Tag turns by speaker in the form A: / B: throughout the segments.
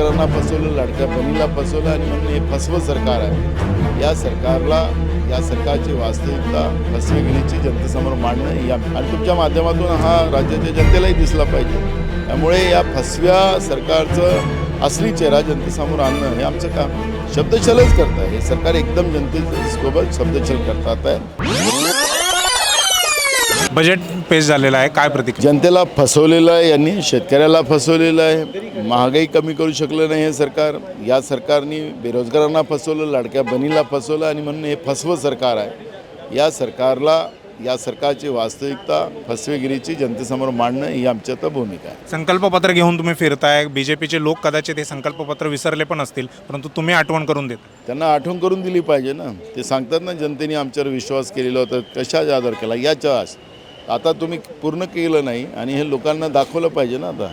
A: शेतकऱ्यांना फसवलं लाडक्या बहिणीला फसवलं आणि म्हणून हे फसवं सरकार आहे. या सरकारला या सरकारची वास्तविकता फसवेगिरीची जनतेसमोर मांडणं या आणि तुमच्या माध्यमातून हा राज्याच्या जनतेलाही दिसला पाहिजे. त्यामुळे या फसव्या सरकारचं असली चेहरा जनतेसमोर आणणं हे आमचं काम आहे. शब्दछलच करत आहे हे सरकार एकदम जनतेसोबत शब्दछल करतात. आहे
B: बजेट पेश झालेलं आहे. काय प्रतिक्रिया?
A: जनतेला फसवलेलं आहे यांनी शेतकऱ्याला फसवलेलं आहे. महागाई कमी करू शकलं नाही हे सरकार. या सरकारने बेरोजगारांना फसवलं लाडक्या बहिणीला फसवलं आणि म्हणून हे फसवं सरकार आहे. या सरकारला या सरकारची वास्तविकता फसवेगिरीची जनतेसमोर मांडणं ही आमची आता भूमिका आहे.
B: संकल्पपत्र घेऊन तुम्ही फिरताय. बीजेपीचे लोक कदाचित हे संकल्पपत्र विसरले पण असतील परंतु तुम्ही आठवण करून देता.
A: त्यांना आठवण करून दिली पाहिजे ना. ते सांगतात ना जनतेने आमच्यावर विश्वास केलेला होता कशाच्या आधार केला याच्या आता तुम्ही पूर्ण केलं नाही आणि हे लोकांना दाखवलं पाहिजे ना आता.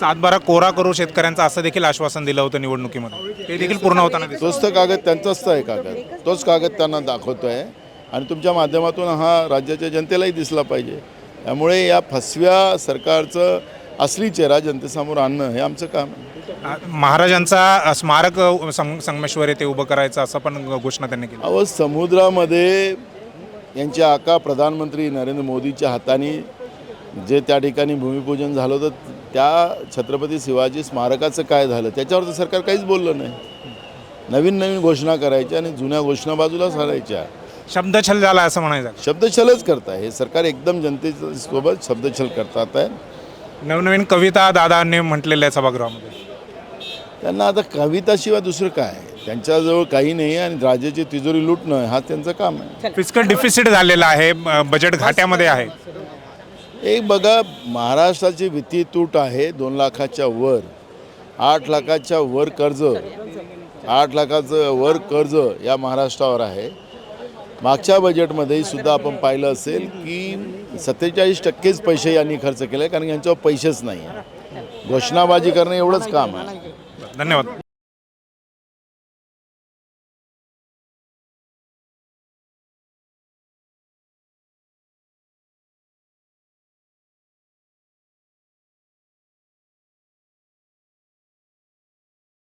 B: सातबारा कोरा करू शेतकऱ्यांचं असं देखील आश्वासन दिलं होतं निवडणुकीमध्ये. ते देखील पूर्ण होताना दिसतं.
A: तोच तर कागद त्यांचाच तर आहे कागद. तोच कागद त्यांना दाखवतोय. आणि तुमच्या माध्यमातून हा राज्याच्या जनतेलाही दिसला पाहिजे. त्यामुळे या फसव्या सरकारचं असली चेहरा जनतेसमोर आणणं हे आमचं काम आहे.
B: आ, महाराजांचा स्मारक अ, सं संगमेश्वर येथे उभं करायचं असं पण घोषणा त्यांनी केली.
A: अहो समुद्रामध्ये यांचे आका प्रधानमंत्री नरेंद्र मोदीच्या हाताने जे त्या ठिकाणी भूमिपूजन झालं होतं त्या छत्रपती शिवाजी स्मारकाचं काय झालं? त्याच्यावर तर सरकार काहीच बोललं नाही. नवीन नवीन घोषणा करायच्या आणि जुन्या घोषणा बाजूला सारायच्या.
B: शब्दछल झाला असं म्हणायचं.
A: शब्दछलच करताय हे सरकार एकदम जनतेसोबत शब्दछल करतात. आहे
B: नवनवीन कविता दादांनी म्हटलेल्या आहे सभागृहामध्ये.
A: त्यांना आता कविताशिवाय दुसरं काय? त्यांच्याजवळ काही नाही आणि राज्याची तिजोरी लुटणं हा त्यांचं काम आहे.
B: फिजिकल डिफिसिट झालेला आहे ब- बजेट घाट्यामध्ये आहे.
A: एक बघा महाराष्ट्राची वित्तीय तूट आहे दोन लाखाच्या वर. आठ लाखाच्या वर कर्ज. आठ लाखाचं वर कर्ज या महाराष्ट्रावर आहे. मागच्या बजेटमध्ये सुद्धा आपण पाहिलं असेल की सत्तेचाळीस टक्केच पैसे यांनी खर्च केले कारण यांच्यावर पैसेच नाही आहे. घोषणाबाजी करणं एवढंच काम आहे.
B: धन्यवाद.